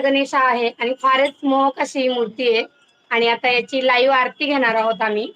गणेश आहे आणि फारच मोहक अशी ही मूर्ती आहे. आणि आता याची लाईव्ह आरती घेणार आहोत आम्ही.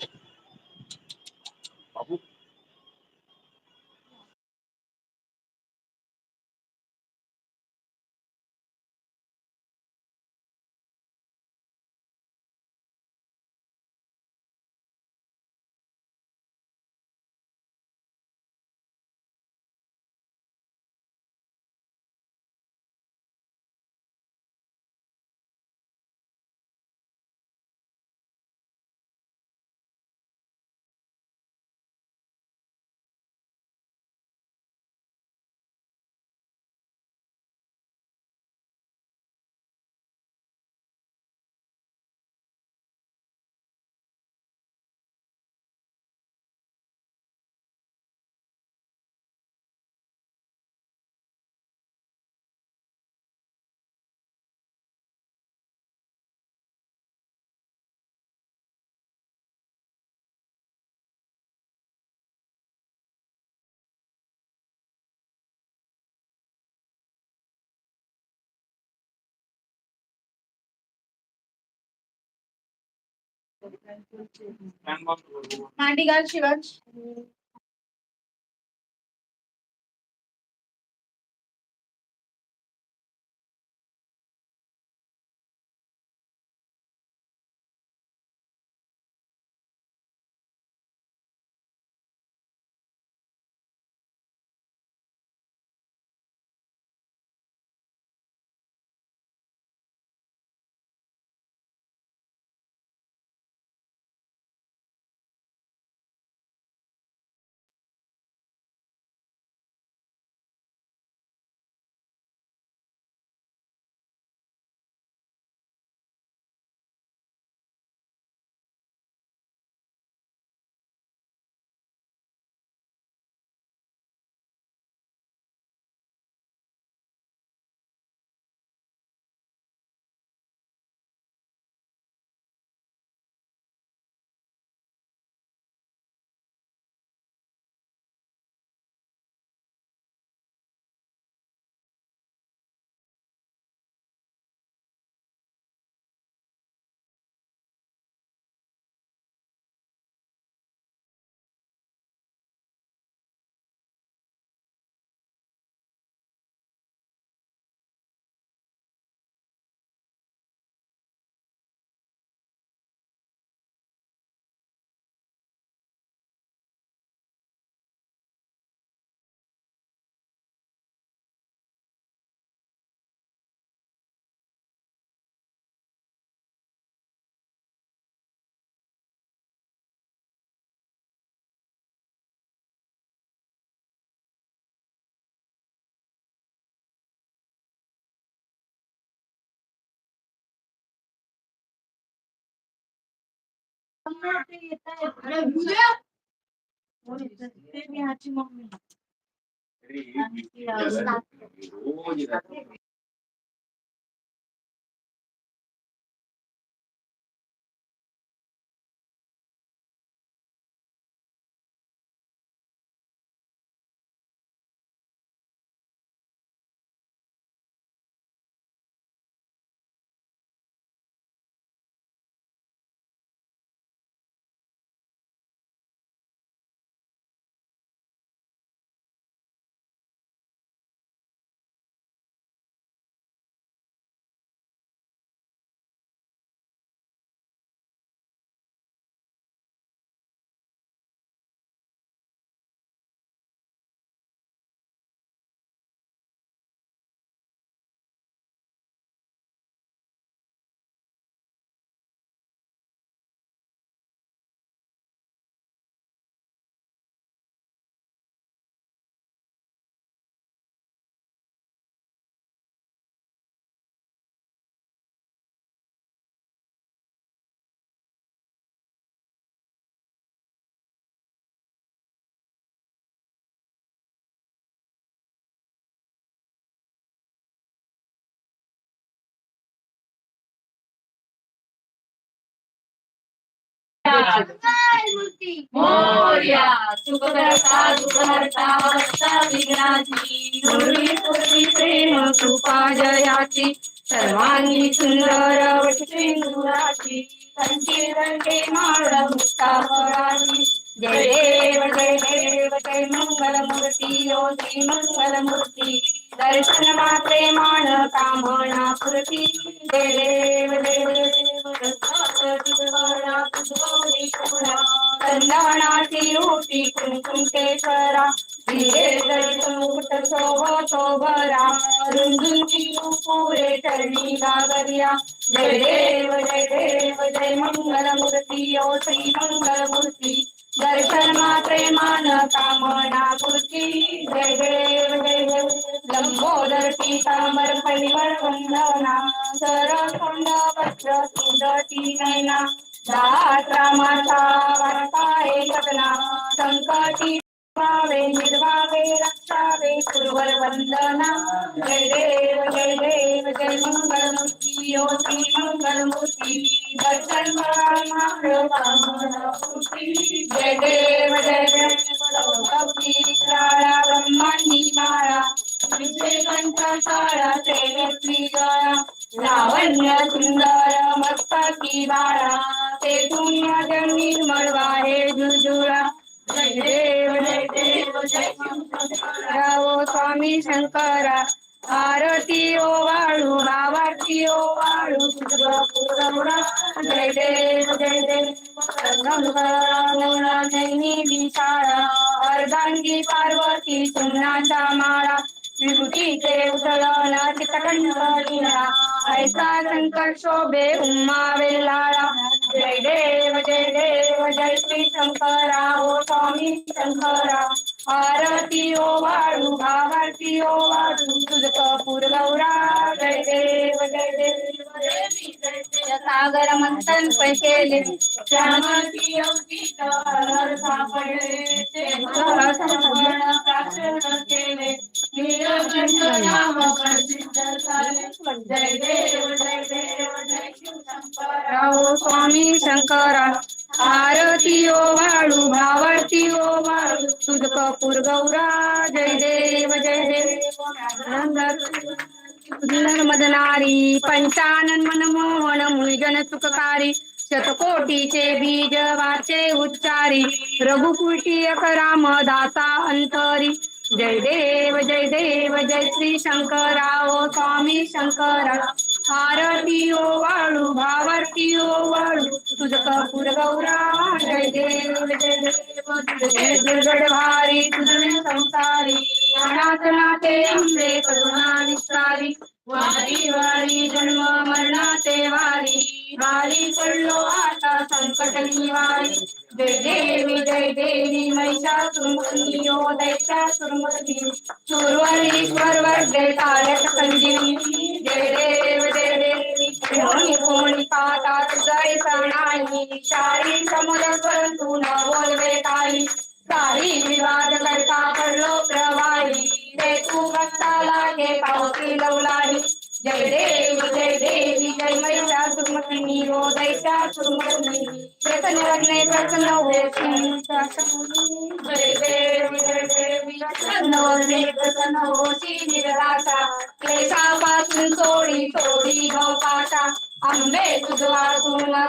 मांडी गाल शिवांश। Yes. मोर्या सुखकर्ता सुखहर्ता वक्ता विघ्नाची पूर्वी पूर्वी प्रेम कृपा जयाची सर्वांगी सुंदर माळ जय देव जय देव जय मंगलमूर्ती मंगलमूर्ती. दर्शन मात्रे मान कामना पूर्ती जय देव देव चंदनाची रूपी कुंकुम केसरा हिरे दर्शन शोभ शोभरा रुंदुंची पुरे चरणी गागरिया जय देव जय देव जय मंगल मूर्ती ओ श्री मंगल मूर्ती दर्शन मात्रे मान कामना पूर्ती जय देव लंबोदर पीतांबर फलिवर वंदना सरखंड वस्त्र सुंदती नैना दात्रा माता वार्ता एकना संकटी पावे निर्वावे रक्षावे कुरुवर वंदना जय देव जय देव, जय मंगल मूर्ति ओ श्री मंगल मूर्ति वचन वाणी मंगल जय देव जय देव बोलो कवि त्राणा मारा पंच सारा तेज सुंदर मस्त की बारा। ते तुम जन, निर्मल जुजुरा। स्वामी शंकरा आरती ओ वाळू भावार्थी ओ वाळू तुळजापुरवरा. जय देव जय देव गंगा नैनी विशाळा अर्धांगी पार्वती सुन्नाचा माळा ऐसा शंकर शोभे उम्मा वेल्लाळा जय देव जय देव जय श्री शंकरा ओ स्वामी शंकरा आरती ओ वाळू भावारती ओ वाळू तुझ कपूर गौरा जय देव जय देव सागर मंथन पैकेले श्यामती अंकित हर ते भगवान प्राशन केले राहो स्वामी शंकरा आरती ओ वाळू भावारती ओ वाळू तुझ कपूर गौरा जय देव जय देव. मदनारी पंचानन मनमोहन मुळजन सुखकारी शतकोटीचे बीज वाचे उच्चारी रघुकुटी अकराम दाता अंतरी. जय देव जय देव जय श्री शंकरा ओ स्वामी शंकरा आरती ओ वाळू भावारती ओ वाळू तुझ कपूर गौरा जय देव जय देव तुझ भारी तुझे संसारी अंबे करुणा निस्तारी वारी वारी जन्म मरणाचे वारी। वारी पडलो आता संकट निवारी। जय देवी जय देवी महिषासुरमर्दिनी ओ दैत्यासुरमर्दिनी सुरवरीश्वर वर्धे तारक संजीवनी। जय देव जय देवी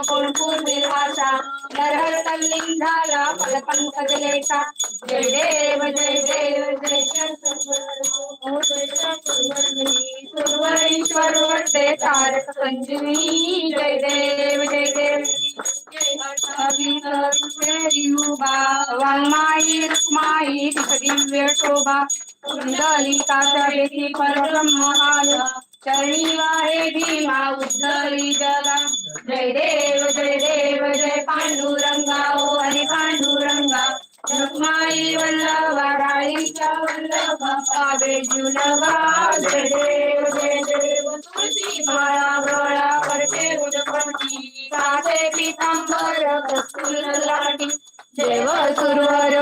कुल्कुर्भिभाषा नरहरतल्लिङ्गाया फलपङ्कजलेशा जय देव जय देव, जय सुरवरीश्वर वर्दे जय देव जय देव। वाङ्मायी, रुक्मायी दिव्य शोभा कुण्डलिका चरेति आय चरणी वाहे भीमा उद्धवी जगा. जय देव जय देव जय पांडुरंगा. ओ हरी पांडुरंगा. रुक्माई वल्लभा राईच्या वल्लभा. पावे जुलभा जय देव जय देव. तुळशी माळा गळा करते उदपती. कासे पितांबर कस्तुर लाटी. देव सुरवर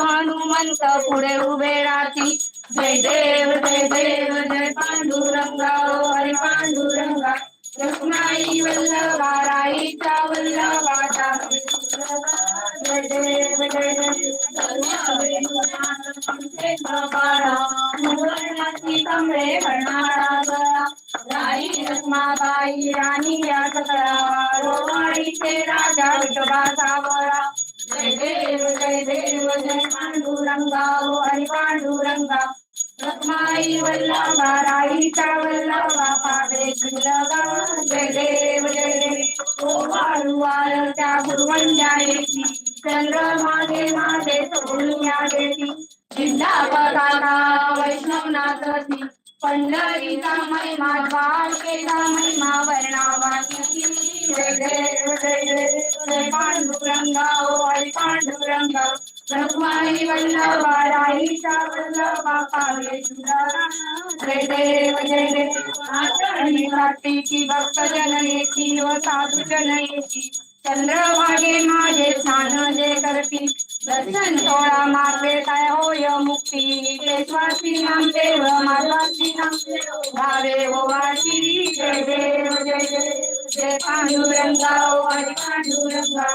हनुमंत पुढे उभे राहती जय देव जय देव, जय पांडुरंगा, ओ हरी पांडुरंगा। कृष्णाई वल्लभा राईच्या वल्लभाचा जय देव जय देव कमळे भरणारा राई रखमाबाई राणी या सकळा रोवाडीचे राजा विठोबाचा बळा जय देव जय देव जय पांडुरंगा ओ हरी पांडुरंगा माई वल्लभा राईचा वल्लभा पावे तुलगा जय देव जय देव ओ वाळू त्या त्या येती चंद्र मागे मागे सोनिया देती जिल्हा बघाला वैष्णवनाथी पंढरीचा महिमा द्वारकेचा महिमा वर्णावाची जय देव जय देव जय पांडुरंगा ओ आई पांडुरंगा रखमाई वल्लभा राईचा वल्लभा जय देव जय देव आचरणी कार्तिकी भक्त जनयेची व साधू जनयेची चंद्रभागे माझे स्नान जे करती। दर्शन सोळा मार्गे काय होय मुक्ती। केशवाची नाम देव माधवाची नाम भावे ओ वाची जय देव जय देव जय पांडुरंगा, ओ हरी पांडुरंगा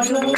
Thank you.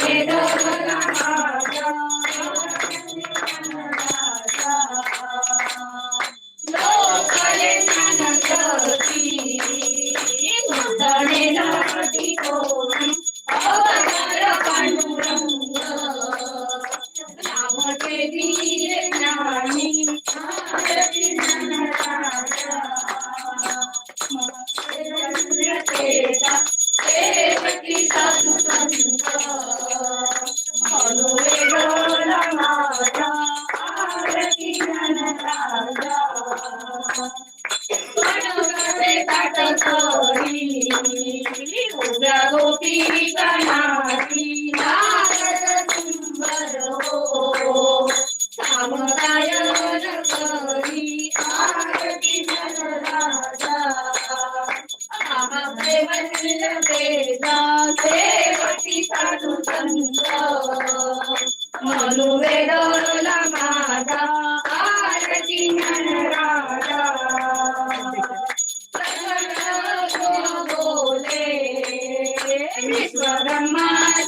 Padre.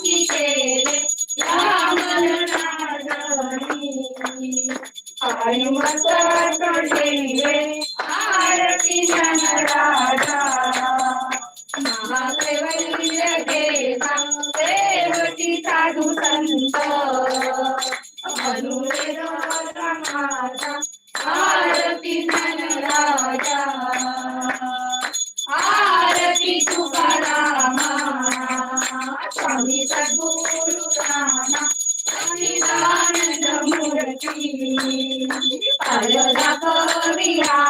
Hallelujah.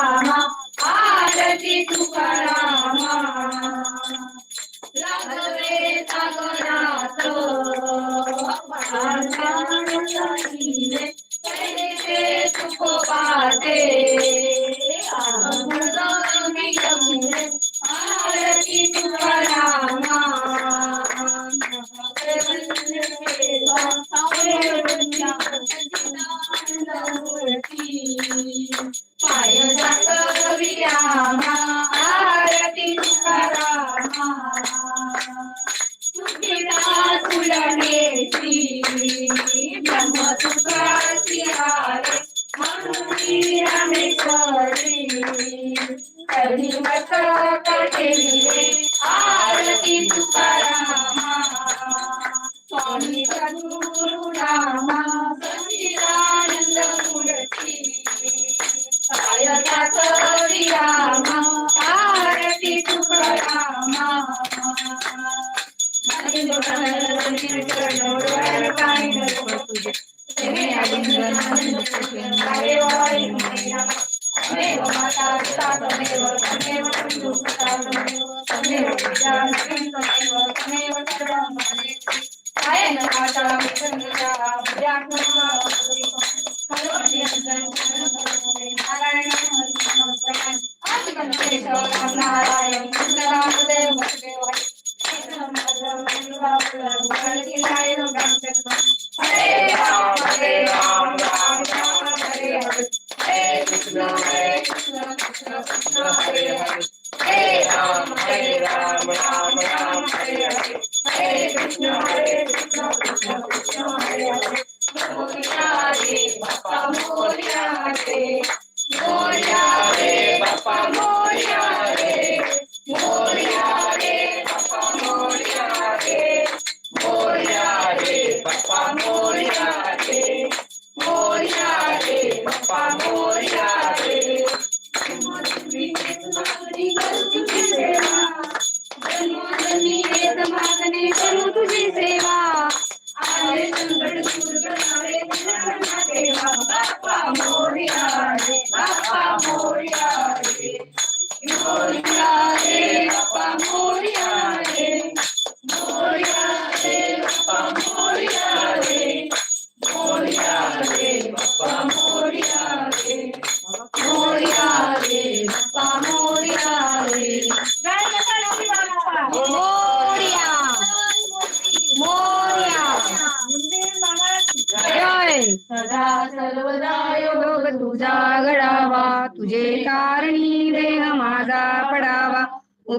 Thank you. Primero matar, santo,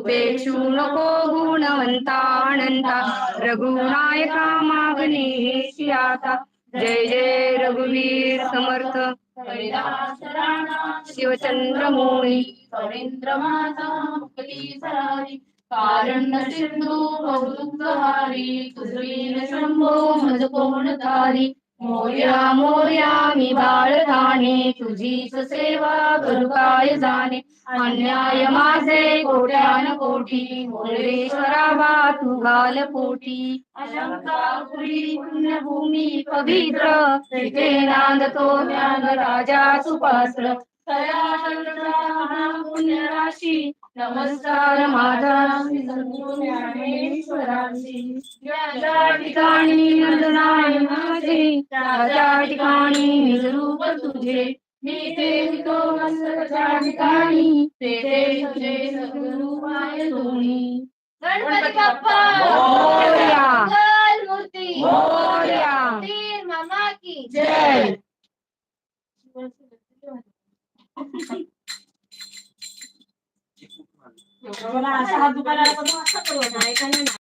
उपेक्षू नको गुणवंता अनंता रघुनायका मागणी हेची आता जय जय रघुवीर समर्थ। हरिदास शिवचंद्र मोळी रवींद्र माता मुक्ती सरारी कारण सिंधू बहुदुःखहारी तुझवीन शंभो मज कोण तारी मोर्या मोर्या, मी बाळ तुझीच सेवा करू काय जाणे? अन्याय माझे कोट्यान कोटी तू घाल पोटी. पुण्यभूमी पवित्र, तिथे नांदतो ज्ञान राजा सुपात्र नमस्कार माझा ठिकाणी नंदनाय माझे त्या ठिकाणी निज तुझे मी ते तो मस्तकाच्या ठिकाणी ते ते तुझे सद्गुरुमाय दोन्ही गणपती बाप्पा मोरया. मंगल मूर्ती मोरया. तीर मामा की। जय! Wala, sahado ka na ako mga sa na, ikaw na na.